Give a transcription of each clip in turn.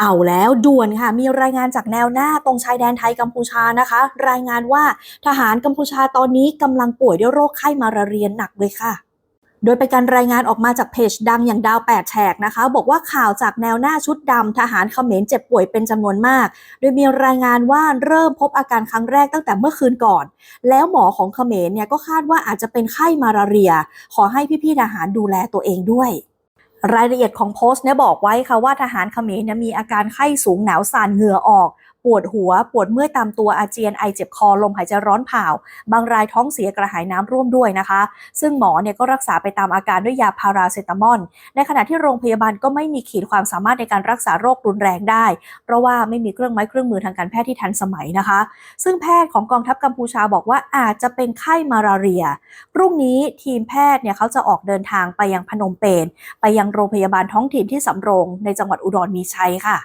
เอาแล้วด่วนค่ะ มีรายงานจากแนวหน้าตรงชายแดนไทยกัมพูชานะคะ รายงานว่าทหารกัมพูชาตอนนี้กำลังป่วยด้วยโรคไข้มาลาเรียหนักเลยค่ะโดยเป็นการรายงานออกมาจากเพจดังอย่างดาวแปดแฉกนะคะ บอกว่าข่าวจากแนวหน้าชุดดำทหารเขมรเจ็บป่วยเป็นจำนวนมาก โดยมีรายงานว่าเริ่มพบอาการครั้งแรกตั้งแต่เมื่อคืนก่อน แล้วหมอของเขมรเนี่ยก็คาดว่าอาจจะเป็นไข้มาลาเรีย ขอให้พี่ๆทหารดูแลตัวเองด้วย รายละเอียดของโพสต์เนี่ยบอกไว้ค่ะว่าทหารเขมรเนี่ยมีอาการไข้สูงหนาวสั่นเหงื่อออก ปวดหัว ปวดเมื่อยตามตัวอาเจียนไอเจ็บคอลมหายใจร้อนเผาบางรายท้องเสียกระหายน้ำร่วมด้วยนะคะ ซึ่งหมอเนี่ยก็รักษาไปตามอาการด้วยยาพาราเซตามอลในขณะที่โรงพยาบาลก็ไม่มีขีดความสามารถในการรักษาโรครุนแรงได้ เพราะว่าไม่มีเครื่องไม้เครื่องมือทางการแพทย์ที่ทันสมัยนะคะ ซึ่งแพทย์ของกองทัพกัมพูชาบอกว่าอาจจะเป็นไข้มาลาเรียพรุ่งนี้ทีมแพทย์เนี่ยเขาจะออกเดินทางไปยังพนมเปญไปยังโรงพยาบาลท้องถิ่นที่สำโรงในจังหวัดอุดรมีชัยค่ะ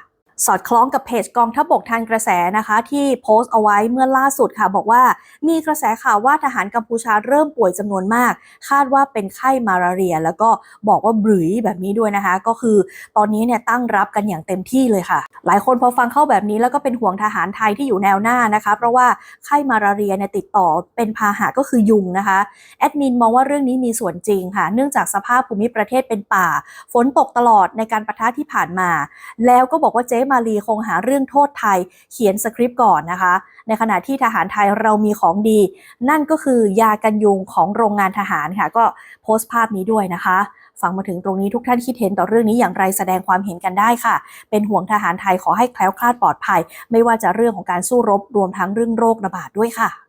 สอดคล้องกับเพจกองทัพบกทันกระแสนะคะ ที่โพสต์เอาไว้เมื่อล่าสุดค่ะ บอกว่ามีกระแสข่าวว่าทหารกัมพูชาเริ่มป่วยจำนวนมาก คาดว่าเป็นไข้มาลาเรีย แล้วก็บอกว่าบรุยแบบนี้ด้วยนะคะ ก็คือตอนนี้เนี่ยตั้งรับกันอย่างเต็มที่เลยค่ะ หลายคนพอฟังเข้าแบบนี้แล้วก็เป็นห่วงทหารไทยที่อยู่แนวหน้านะคะ เพราะว่าไข้มาลาเรียเนี่ยติดต่อเป็นพาหะก็คือยุงนะคะแอดมินมองว่าเรื่องนี้มีส่วนจริงค่ะ เนื่องจากสภาพภูมิประเทศเป็นป่า ฝนตกตลอดในการประทะที่ผ่านมา แล้วก็บอกว่าเจ๊มาลีคงหาเรื่องโทษไทยเขียนสคริปต์ก่อนนะคะ ในขณะที่ทหารไทยเรามีของดี นั่นก็คือยากันยุงของโรงงานทหารค่ะ ก็โพสต์ภาพนี้ด้วยนะคะ ฟังมาถึงตรงนี้ทุกท่านคิดเห็นต่อเรื่องนี้อย่างไรแสดงความเห็นกันได้ค่ะ เป็นห่วงทหารไทยขอให้แคล้วคลาดปลอดภัย ไม่ว่าจะเรื่องของการสู้รบรวมทั้งเรื่องโรคระบาดด้วยค่ะ